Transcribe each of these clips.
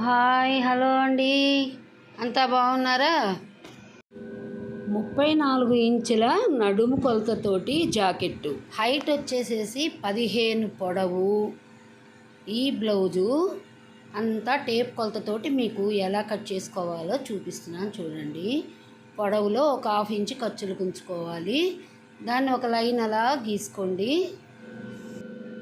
Hi hello అండి. అంతా బాగున్నారా? ముప్పై నాలుగు ఇంచుల నడుము కొలతతోటి జాకెట్టు. హైట్ వచ్చేసేసి పదిహేను పొడవు. ఈ బ్లౌజు అంతా టేప్ కొలతతోటి మీకు ఎలా కట్ చేసుకోవాలో చూపిస్తున్నాను చూడండి. పొడవులో ఒక హాఫ్ ఇంచ్ ఖర్చులు ఉంచుకోవాలి దాన్ని ఒక లైన్ అలా గీసుకోండి.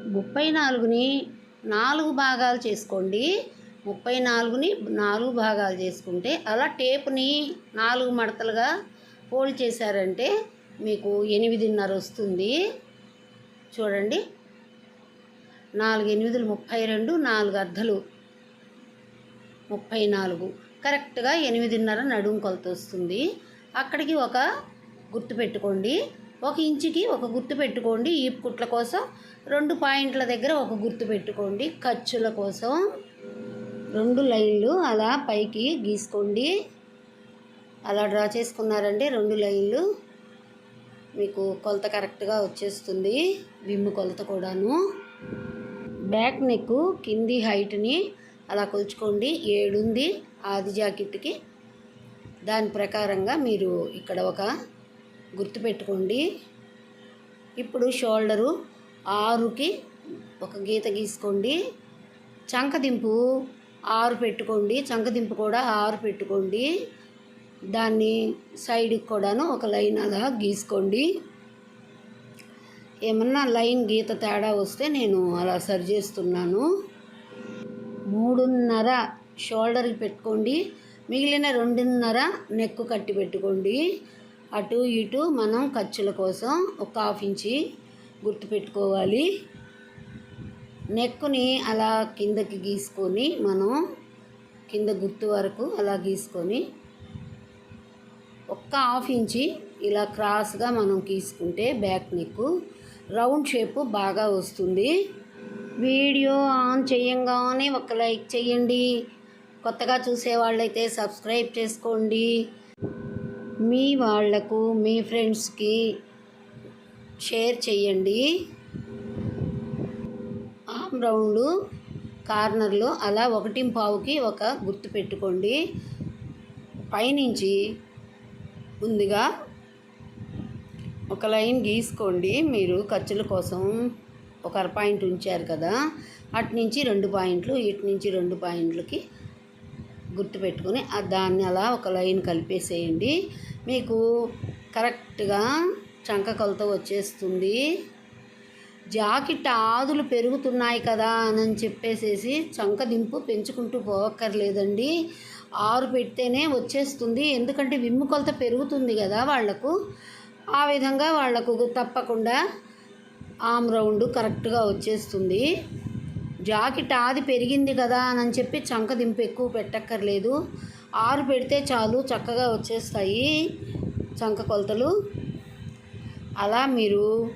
ముప్పై నాలుగుని నాలుగు భాగాలు చేసుకోండి. ముప్పై నాలుగుని నాలుగు భాగాలు చేసుకుంటే అలా టేప్ని నాలుగు మడతలుగా ఫోల్డ్ చేశారంటే మీకు ఎనిమిదిన్నర వస్తుంది. చూడండి. నాలుగు ఎనిమిదిలు ముప్పై రెండు నాలుగు అర్ధలు ముప్పై నాలుగు. కరెక్ట్గా ఎనిమిదిన్నర నడుము కొలత వస్తుంది. అక్కడికి ఒక గుర్తు పెట్టుకోండి. ఒక ఇంచుకి ఒక గుర్తు పెట్టుకోండి. ఈ కుట్ల కోసం రెండు పాయింట్ల దగ్గర ఒక గుర్తు పెట్టుకోండి. ఖర్చుల కోసం రెండు లైన్లు అలా పైకి గీసుకోండి. అలా డ్రా చేసుకున్నారంటే రెండు లైన్లు. మీకు కొలత కరెక్ట్గా వచ్చేస్తుంది. విమ్ము కొలత కూడాను. బ్యాక్ నెక్ కింది హైట్ని అలా కొలుచుకోండి. ఏడుంది ఆది జాకెట్కి. దాని ప్రకారంగా మీరు ఇక్కడ ఒక గుర్తు పెట్టుకోండి. ఇప్పుడు షోల్డరు ఆరుకి ఒక గీత గీసుకోండి. చంకదింపు ఆరు పెట్టుకోండి చంకదింపు కూడా ఆరు పెట్టుకోండి. దాన్ని సైడ్కి కూడాను ఒక లైన్ అలా గీసుకోండి. ఏమన్నా లైన్ గీత తేడా వస్తే నేను అలా సరి చేస్తున్నాను. మూడున్నర షోల్డర్కి పెట్టుకోండి. మిగిలిన రెండున్నర నెక్కు కట్టి పెట్టుకోండి. అటు ఇటు మనం ఖర్చుల కోసం ఒక హాఫ్ ఇంచి గుర్తు పెట్టుకోవాలి. నెక్కుని అలా కిందకి గీసుకొని మనం కింద గుర్తు వరకు అలా గీసుకొని ఒక్క హాఫ్ ఇంచి ఇలా క్రాస్గా మనం గీసుకుంటే బ్యాక్ నెక్ రౌండ్ షేప్ బాగా వస్తుంది. వీడియో ఆన్ చేయంగానే ఒక లైక్ చేయండి. కొత్తగా చూసే వాళ్ళైతే సబ్స్క్రైబ్ చేసుకోండి. మీ వాళ్ళకు మీ ఫ్రెండ్స్కి షేర్ చేయండి. రౌండ్లు రౌండ్ కార్నర్లో అలా ఒకటి పావుకి ఒక గుర్తు పెట్టుకోండి. పైనుంచి ముందుగా ఒక లైన్ గీసుకోండి. మీరు ఖర్చుల కోసం ఒక అర పాయింట్ ఉంచారు కదా అటు నుంచి రెండు పాయింట్లు ఇటు నుంచి రెండు పాయింట్లకి గుర్తు పెట్టుకొని దాన్ని అలా ఒక లైన్ కలిపేసేయండి. మీకు కరెక్ట్గా చంక కొలత వచ్చేస్తుంది. జాకెట్ ఆదులు పెరుగుతున్నాయి కదా అని చెప్పేసేసి చంక దింపు పెంచుకుంటూ పోవక్కర్లేదండి. ఆరు పెడితేనే వచ్చేస్తుంది. ఎందుకంటే విమ్ము కొలత పెరుగుతుంది కదా వాళ్ళకు. ఆ విధంగా వాళ్ళకు తప్పకుండా ఆమ్ రౌండ్ కరెక్ట్గా వచ్చేస్తుంది. జాకెట్ ఆది పెరిగింది కదా అని చెప్పి చంక దింపు ఎక్కువ పెట్టక్కర్లేదు. ఆరు పెడితే చాలు చక్కగా వచ్చేస్తాయి చంక కొలతలు. అలా మీరు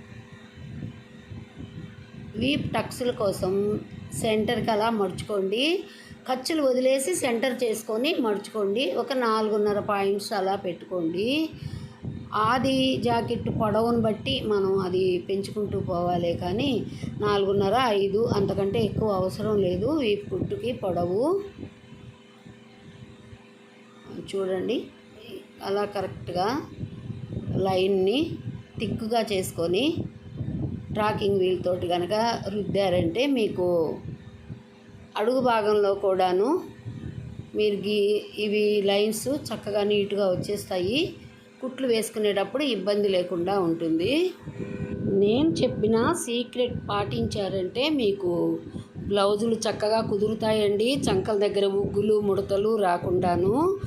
వీప్ టక్స్ల కోసం సెంటర్కి అలా మడుచుకోండి. ఖర్చులు వదిలేసి సెంటర్ చేసుకొని మడుచుకోండి. ఒక నాలుగున్నర పాయింట్స్ అలా పెట్టుకోండి. ఆది జాకెట్ పొడవును బట్టి మనం అది పెంచుకుంటూ పోవాలి కానీ నాలుగున్నర ఐదు అంతకంటే ఎక్కువ అవసరం లేదు. ఈ కుట్టుకి పొడవు చూడండి. అలా కరెక్ట్గా లైన్ని థిక్గా చేసుకొని ట్రాకింగ్ వీల్ తోటి కనుక రుద్దారంటే మీకు అడుగు భాగంలో కూడాను మీరు గీ ఇవి లైన్స్ చక్కగా నీట్గా వచ్చేస్తాయి. కుట్లు వేసుకునేటప్పుడు ఇబ్బంది లేకుండా ఉంటుంది. నేను చెప్పిన సీక్రెట్ పాటించారంటే మీకు బ్లౌజులు చక్కగా కుదురుతాయండి. చంకల దగ్గర ఉగ్గులు ముడతలు రాకుండాను.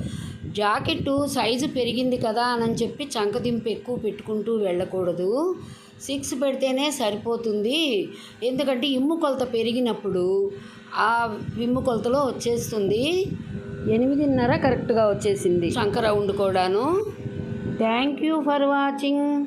జాకెట్టు సైజు పెరిగింది కదా అని చెప్పి చంకదింపు ఎక్కువ పెట్టుకుంటూ వెళ్ళకూడదు. సిక్స్ పెడితేనే సరిపోతుంది. ఎందుకంటే ఇమ్ము కొలత పెరిగినప్పుడు ఆ విమ్ము కొలతలో వచ్చేస్తుంది. ఎనిమిదిన్నర కరెక్ట్గా వచ్చేసింది. చంక రౌండ్ కూడాను. Thank you for watching.